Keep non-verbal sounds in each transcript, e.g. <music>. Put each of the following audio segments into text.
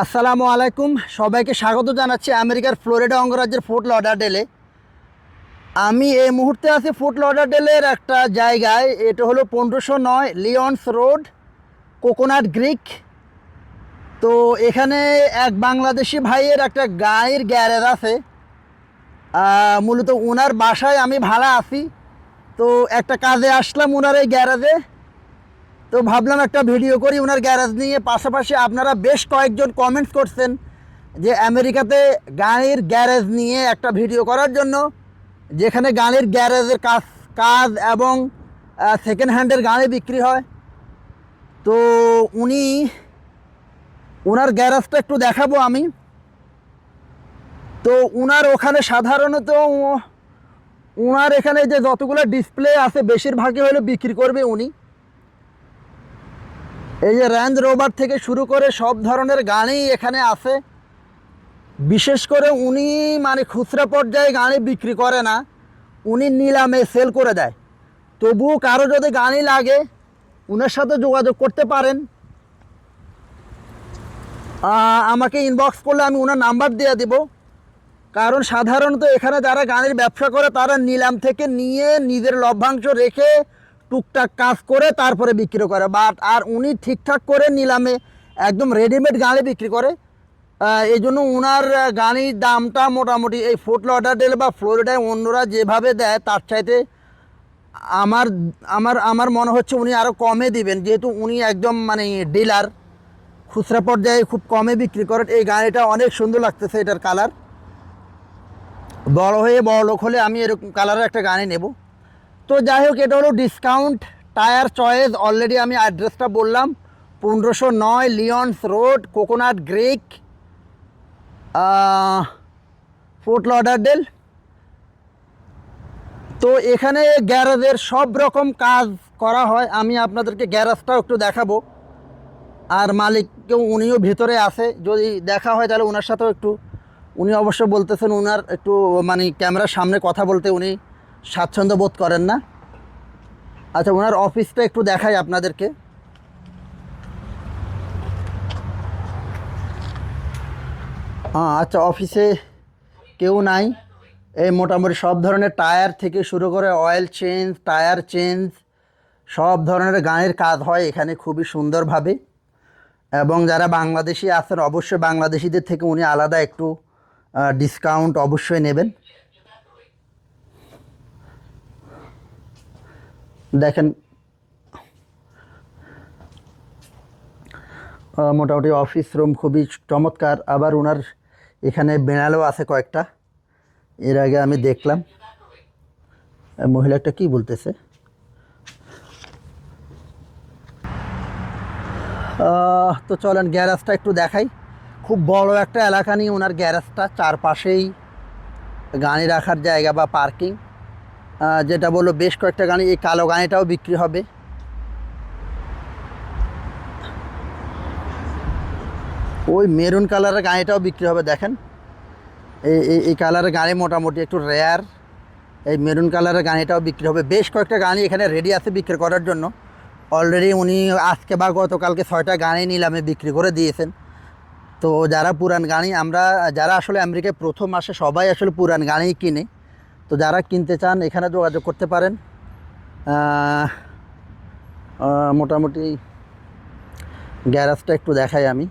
আসসালামু আলাইকুম। সবাইকে স্বাগত জানাচ্ছি আমেরিকার ফ্লোরিডা অঙ্গরাজ্যের ফোর্ট লডারডেলে। আমি এই মুহূর্তে আছি ফোর্ট লডারডেলের একটা জায়গায়। এটা হলো পনেরোশো নয় লিওনস রোড, কোকোনাট গ্রিক। তো এখানে এক বাংলাদেশি ভাইয়ের একটা গাড়ির গ্যারেজ আছে। মূলত ওনার বাসায় আমি ভাড়া আছি। তো একটা কাজে আসলাম ওনার এই গ্যারেজে। তো ভাবলাম একটা ভিডিও করি, ওনার গ্যারেজ নিয়ে। পাশাপাশি আপনারা বেশ কয়েকজন কমেন্টস করছেন যে আমেরিকাতে গাড়ির গ্যারেজ নিয়ে একটা ভিডিও করার জন্য, যেখানে গাড়ির গ্যারেজের কাজ কাজ এবং সেকেন্ড হ্যান্ডের গাড়ি বিক্রি হয়। তো উনি ওনার গ্যারেজটা একটু দেখাবো আমি। তো উনার ওখানে সাধারণত ওনার এখানে যে যতগুলো ডিসপ্লে আছে, বেশিরভাগই হলো বিক্রি করবে উনি। এই যে র্যাঞ্জ রোভার থেকে শুরু করে সব ধরনের গাড়ি এখানে আছে। বিশেষ করে উনি মানে খুচরা পর্যায়ে গাড়ি বিক্রি করে না, উনি নিলামে সেল করে দেয়। তবুও কারও যদি গাড়ি লাগে, উনার সাথে যোগাযোগ করতে পারেন। আমাকে ইনবক্স করলে আমি ওনার নাম্বার দিয়ে দিব। কারণ সাধারণত এখানে যারা গাড়ির ব্যবসা করে, তারা নিলাম থেকে নিয়ে নিজের লভ্যাংশ রেখে টুকটাক কাজ করে তারপরে বিক্রি করে। বাট আর উনি ঠিকঠাক করে নিলামে, একদম রেডিমেড গাড়ি বিক্রি করে। এই জন্য ওনার গাড়ির দামটা মোটামুটি এই ফোর্ট লডারডেল বা ফ্লোরিডায় অন্যরা যেভাবে দেয়, তার চাইতে আমার আমার আমার মনে হচ্ছে উনি আরও কমে দিবেন। যেহেতু উনি একদম মানে ডিলার খুচরা পর্যায়ে খুব কমে বিক্রি করেন। এই গাড়িটা অনেক সুন্দর লাগতেছে এটার কালার বড় হয়ে বড় লোক হলে আমি এরকম কালারের একটা গাড়ি নেব। তো যাই হোক, এটা হলো ডিসকাউন্ট টায়ার চয়েস অলরেডি আমি অ্যাড্রেসটা বললাম। পনেরোশো নয় Lyons Road Coconut Creek Fort Lauderdale তো এখানে গ্যারেজের সব রকম কাজ করা হয়। আমি আপনাদেরকে গ্যারেজটাও একটু দেখাবো। আর মালিককেও উনিও ভিতরে আছে। যদি দেখা হয় তাহলে ওনার সাথেও একটু, উনি অবশ্য বলতেছেন ওনার একটু মানে ক্যামেরার সামনে কথা বলতে উনি স্বাচ্ছন্দ্য বোধ করেন না। আচ্ছা ওনার অফিসটা একটু দেখাই আপনাদেরকে। হ্যাঁ আচ্ছা অফিসে কেউ নাই। এই মোটামুটি সব ধরনের টায়ার থেকে শুরু করে অয়েল চেঞ্জ টায়ার চেঞ্জ সব ধরনের গানের কাজ হয় এখানে খুবই সুন্দরভাবে। এবং যারা বাংলাদেশি আছেন, অবশ্যই বাংলাদেশিদের থেকে উনি আলাদা একটু ডিসকাউন্ট অবশ্যই নেবেন। দেখেন মোটামুটি অফিস রুম খুবই চমৎকার। আবার ওনার এখানে বেনালও আছে কয়েকটা। এর আগে আমি দেখলাম। মহিলাটা কি বলতেছে? তো চলেন গ্যারাজটা একটু দেখাই। খুব বড় একটা এলাকা নিয়ে ওনার গ্যারেজটা চারপাশেই গাড়ি রাখার জায়গা বা পার্কিং যেটা বলল বেশ কয়েকটা গাড়ি, এই কালো গাড়িটাও বিক্রি হবে। ওই মেরুন কালারের গাড়িটাও বিক্রি হবে, দেখেন। এই, এই- এই কালারের গাড়ি মোটামুটি একটু রেয়ার এই মেরুন কালারের গাড়িটাও বিক্রি হবে। বেশ কয়েকটা গাড়ি এখানে রেডি আছে বিক্রি করার জন্য। অলরেডি উনি আজকে বা গতকালকে ছয়টা গাড়ি নিলামে বিক্রি করে দিয়েছেন। তো যারা পুরান গাড়ি, আমরা, যারা আসলে আমেরিকায় প্রথম আসে, সবাই আসলে পুরান গাড়ি কিনে। তো যারা কিনতে চান এখানে যোগাযোগ করতে পারেন। মোটামুটি গ্যারাজটা একটু দেখাই আমি।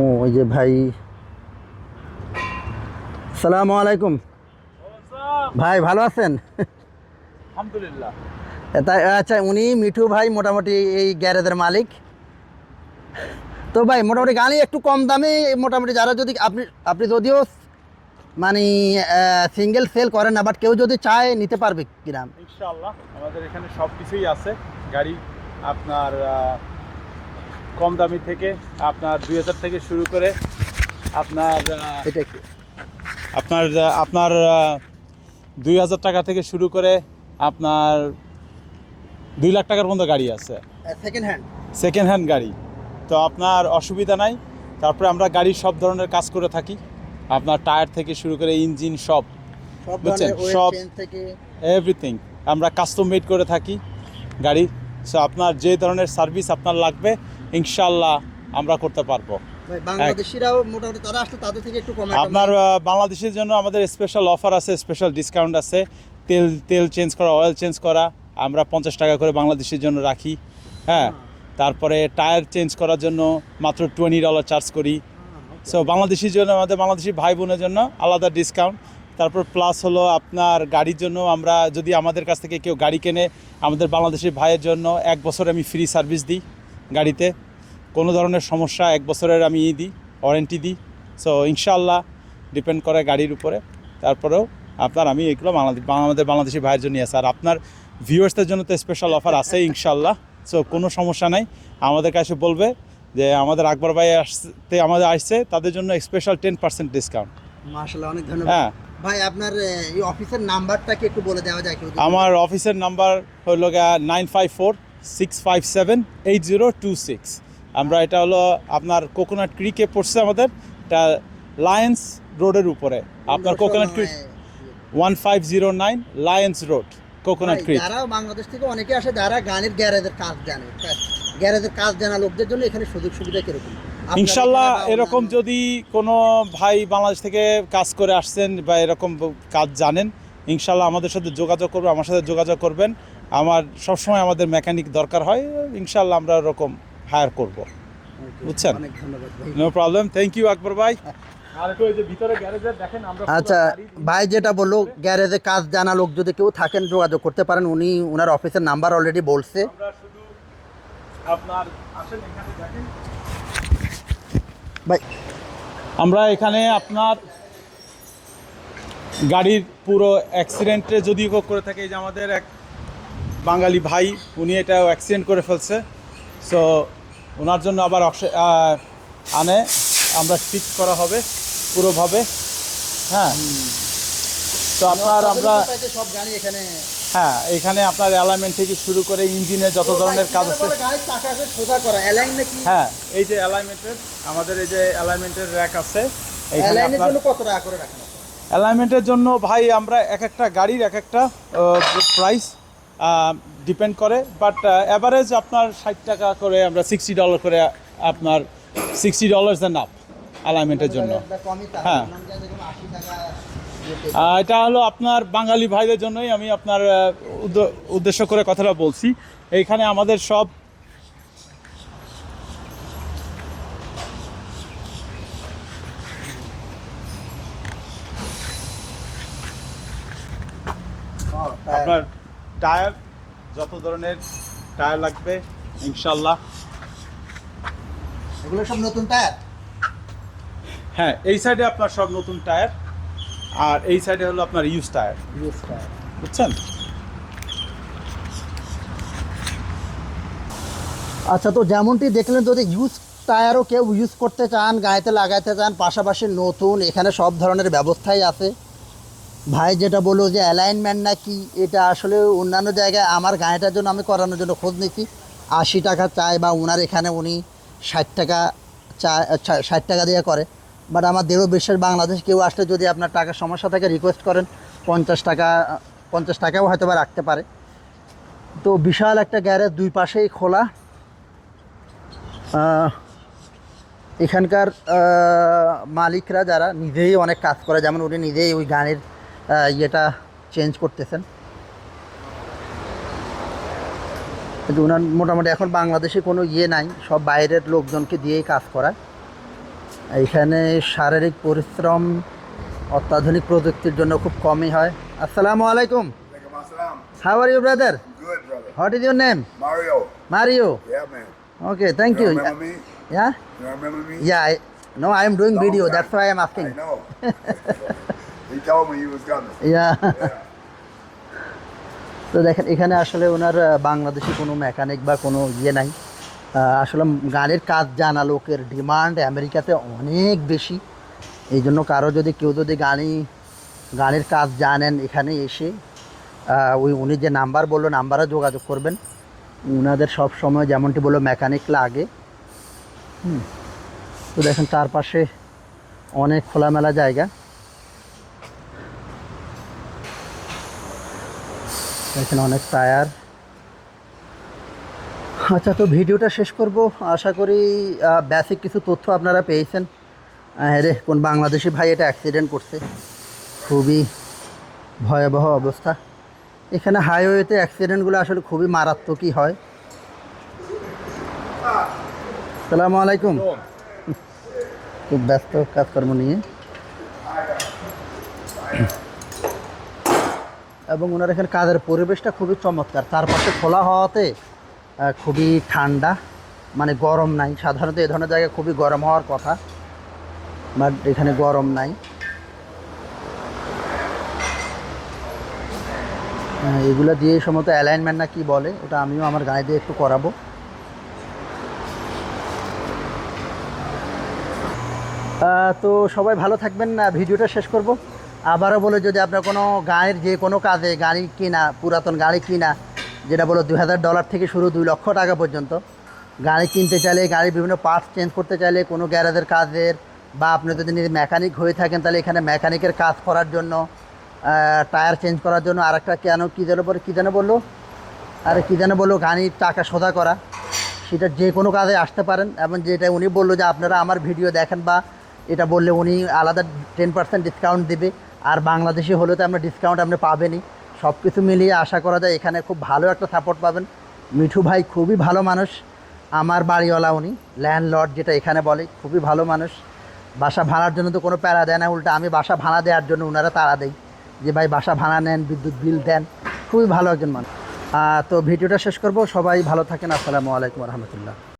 ও ওই যে ভাই। সালামু আলাইকুম। ভাই ভালো আছেন? আলহামদুলিল্লাহ। তাই আচ্ছা উনি মিঠু ভাই মোটামুটি এই গ্যারেজের মালিক। তো ভাই মোটামুটি গাড়ি একটু কম দামে মোটামুটি যারা যদি আপনি আপনি যদিও মানে সিঙ্গেল সেল করেন না বাট কেউ যদি চায় নিতে পারবে কিরাম ইনশাআল্লাহ আমাদের এখানে সব কিছুই আছে। গাড়ি আপনার কম দামি থেকে আপনার দুই হাজার থেকে শুরু করে আপনার এটা আপনার আপনার দুই হাজার টাকা থেকে শুরু করে আপনার দুই লাখ টাকার মতো গাড়ি আছে। সেকেন্ড হ্যান্ড সেকেন্ড হ্যান্ড গাড়ি। তো আপনার অসুবিধা নাই। তারপরে আমরা গাড়ির সব ধরনের কাজ করে থাকি। আপনার টায়ার থেকে শুরু করে ইঞ্জিন সব সব বুঝছেন, সব- থেকে এভরিথিং আমরা কাস্টম মেড করে থাকি গাড়ি। সো আপনার যে ধরনের সার্ভিস আপনার লাগবে ইনশাল্লাহ আমরা করতে পারব। আপনার বাংলাদেশের জন্য আমাদের স্পেশাল অফার আছে স্পেশাল ডিসকাউন্ট আছে। তেল তেল চেঞ্জ করা অয়েল চেঞ্জ করা আমরা পঞ্চাশ টাকা করে বাংলাদেশের জন্য রাখি। হ্যাঁ তারপরে টায়ার চেঞ্জ করার জন্য মাত্র টোয়েন্টি ডলার চার্জ করি। সো বাংলাদেশির জন্য আমাদের বাংলাদেশি ভাই বোনের জন্য আলাদা ডিসকাউন্ট তারপর প্লাস হলো আপনার গাড়ির জন্য আমরা যদি আমাদের কাছ থেকে কেউ গাড়ি কেনে, আমাদের বাংলাদেশি ভাইয়ের জন্য এক বছর আমি ফ্রি সার্ভিস দিই গাড়িতে। কোনো ধরনের সমস্যা এক বছরের আমি ই দিই ওয়ারেন্টি দিই। সো ইনশাল্লাহ ডিপেন্ড করে গাড়ির উপরে। তারপরেও আপনার আমি এগুলো বাংলাদেশ, আমাদের বাংলাদেশি ভাইয়ের জন্য আছে। আর আপনার ভিউয়ার্সদের জন্য তো স্পেশাল অফার আছে ইনশাল্লাহ সো কোনো সমস্যা নাই। আমাদের কাছে বলবে যে আমাদের আকবর ভাই আসতে আমাদের আসছে তাদের জন্য স্পেশাল টেন পার্সেন্ট ডিসকাউন্ট মাশাআল্লাহ অনেক ধন্যবাদ। হ্যাঁ। ভাই আপনার এই অফিসের নাম্বারটা কি একটু বলে দেওয়া যায় আমার অফিসের নাম্বার হলো nine five four six five seven eight zero two six আমরা এটা হলো আপনার কোকোনাট ক্রিকে পড়ছে আমাদের এটা লায়েন্স রোডের উপরে। আপনার Coconut Creek one five zero nine Lyons Road Coconut Creek যারা বাংলাদেশ থেকে অনেকে আসে যারা গানের গ্যারেজের কাজ জানে গ্যারেজের কাজ জানা লোকদের জন্য এখানে সুযোগ সুবিধা কীরকম? ইনশাল্লাহ এরকম যদি কোনো ভাই বাংলাদেশ থেকে কাজ করে আসছেন বা এরকম কাজ জানেন ইনশাল্লাহ আমাদের সাথে যোগাযোগ করবে আমার সাথে যোগাযোগ করবেন। আমার সবসময় আমাদের মেকানিক দরকার হয় ইনশাল্লাহ আমরা ওরকম হায়ার করব। বুঝছেন? অনেক ধন্যবাদ ভাই। No problem thank you Akbar ভাই। <laughs> আর একটু ওই যে ভিতরে গ্যারেজে দেখেন আমরা পুরো আচ্ছা ভাই যেটা বলল গ্যারেজে কাজ জানা লোক যদি কেউ থাকেন যোগাযোগ করতে পারেন উনি ওনার অফিসের নাম্বার অলরেডি বলছে। আপনার আসেন এখানে দেখেন। ভাই। আমরা এখানে আপনার গাড়ির পুরো অ্যাক্সিডেন্টে যদি কেউ করে থাকে এই যে আমাদের এক বাঙালি ভাই উনি এটা অ্যাক্সিডেন্ট করে ফেলছে। সো ওনার জন্য আবার আনে আমরা ফিক্স করা হবে পুরোভাবে। হ্যাঁ। তো আপনার আমরা সব গাড়ি এখানে হ্যাঁ এখানে আপনার অ্যালাইনমেন্ট থেকে শুরু করে ইঞ্জিনে যত ধরনের কাজ আছে। হ্যাঁ এই যে অ্যালাইনমেন্টের আমাদের এই যে অ্যালাইনমেন্টের র্যাক আছে অ্যালাইনমেন্টের জন্য ভাই আমরা এক একটা গাড়ির এক একটা প্রাইস ডিপেন্ড করে। বাট অ্যাভারেজ আপনার ষাট টাকা করে আমরা সিক্সটি ডলার করে আপনার সিক্সটি ডলার্স দেন আপ অ্যালাইনমেন্টের জন্য। হ্যাঁ। অন্যান্য জায়গায় যেমন 80 টাকা দিতে। আহ, এটা হলো আপনার বাঙালি ভাইদের জন্যই আমি আপনার উদ্দ- উদ্দেশ্য করে কথাটা বলছি। এইখানে আমাদের সব আপনার টায়ার যত ধরনের টায়ার লাগবে ইনশাল্লাহ। এগুলো সব নতুন টায়ার? হ্যাঁ এই সাইডে আপনার সব নতুন টায়ার। আর এই সাইডে হলো আপনার ইউজ টায়ার ইউজ টায়ার বুঝছেন? আচ্ছা তো যেমনটি দেখলেন যদি ইউজ টায়ারও কেউ ইউজ করতে চান গায়েতে লাগাইতে চান পাশাপাশি নতুন এখানে সব ধরনের ব্যবস্থাই আছে। ভাই যেটা বলল যে অ্যালাইনমেন্ট নাকি এটা আসলে অন্যান্য জায়গায় আমার গাড়িটার জন্য আমি করানোর জন্য খোঁজ নিচ্ছি। আশি টাকা চায় বা ওনার এখানে উনি ষাট টাকা চায় ষাট টাকা দিয়ে করে। বাট আমার দেহ বিশ্বের বাংলাদেশ কেউ আসলে যদি আপনার টাকার সমস্যা থাকে রিকোয়েস্ট করেন, পঞ্চাশ টাকা, পঞ্চাশ টাকাও হয়তো বা রাখতে পারে। তো বিশাল একটা গ্যারেজ দুই পাশেই খোলা। এখানকার মালিকরা যারা নিজেই অনেক কাজ করে, যেমন উনি নিজেই ওই গানের ইয়েটা চেঞ্জ করতেছেন। কিন্তু ওনার মোটামুটি এখন বাংলাদেশে কোনো ইয়ে নাই, সব বাইরের লোকজনকে দিয়েই কাজ করায়। এখানে শারীরিক পরিশ্রম অত্যাধুনিক প্রযুক্তির জন্য খুব কমই হয়। আসসালামু আলাইকুম। How are you brother what is your name Mario okay thank you yeah yeah no I am doing video that's why I am asking তো দেখেন এখানে আসলে ওনার বাংলাদেশি কোনো মেকানিক বা কোনো ইয়ে নাই। আসলে গানের কাজ জানা লোকের ডিমান্ড আমেরিকাতে অনেক বেশি। এই জন্য কারও যদি কেউ যদি গানি গানের কাজ জানেন এখানে এসে ওই উনি যে নাম্বার বলল, নাম্বারে যোগাযোগ করবেন। ওনাদের সব সময় যেমনটি বলল, মেকানিক লাগে। হুম। তো দেখেন চারপাশে অনেক খোলামেলা জায়গা। এখানে অনেক টায়ার। আচ্ছা তো ভিডিওটা শেষ করব। আশা করি বেসিক কিছু তথ্য আপনারা পেয়েছেন। রে, কোন বাংলাদেশি ভাই এটা অ্যাক্সিডেন্ট করছে। খুবই ভয়াবহ অবস্থা। এখানে হাইওয়েতে অ্যাক্সিডেন্টগুলো আসলে খুবই মারাত্মকই হয়। সালামু আলাইকুম। খুব ব্যস্ত কাজকর্ম নিয়ে। এবং ওনার এখানে কাজের পরিবেশটা খুবই চমৎকার। চারপাশে খোলা হওয়াতে খুবই ঠান্ডা মানে গরম নাই। সাধারণত এ ধরনের জায়গায় খুবই গরম হওয়ার কথা, বাট এখানে গরম নাই। এগুলো দিয়ে সম্ভবত অ্যালাইনমেন্ট না কি বলে, ওটা আমিও আমার গায়ে দিয়ে একটু করাবো। তো সবাই ভালো থাকবেন না ভিডিওটা শেষ করব। আবারও বলে যদি আপনার কোনো গায়ের যে কোনো কাজে গাড়ি কিনা, পুরাতন গাড়ি কিনা যেটা বলো দুই হাজার ডলার থেকে শুরু দুই লক্ষ টাকা পর্যন্ত। গাড়ি কিনতে চাইলে গাড়ির বিভিন্ন পার্টস চেঞ্জ করতে চাইলে কোনো গ্যারেজের কাজের বা আপনি যদি মেকানিক হয়ে থাকেন তাহলে এখানে মেকানিকের কাজ করার জন্য টায়ার চেঞ্জ করার জন্য আরেকটা কেন কী যেন বলে কী যেন বলল? আর কী যেন বলল গাড়ির টাকা সোজা করা। সেটা যে কোনো কাজে আসতে পারেন এবং যেটা উনি বলল যে আপনারা আমার ভিডিও দেখেন বা এটা বললে উনি আলাদা টেন পার্সেন্ট ডিসকাউন্ট দেবে। আর বাংলাদেশি হলে তো আপনার ডিসকাউন্ট আপনি পাবেনই। সব কিছু মিলিয়ে আশা করা যায় এখানে খুব ভালো একটা সাপোর্ট পাবেন। মিঠু ভাই খুবই ভালো মানুষ। আমার বাড়িওয়ালা উনি ল্যান্ডলর্ড যেটা এখানে বলে, খুবই ভালো মানুষ। বাসা ভাড়ার জন্য তো কোনো প্যারা দেয় না, উল্টা আমি বাসা ভাড়া দেওয়ার জন্য ওনারা তাড়া দেয় যে ভাই বাসা ভাড়া নেন, বিদ্যুৎ বিল দেন। খুবই ভালো একজন মানুষ। তো ভিডিওটা শেষ করব। সবাই ভালো থাকেন। আসসালামু আলাইকুম রহমতুল্লাহ।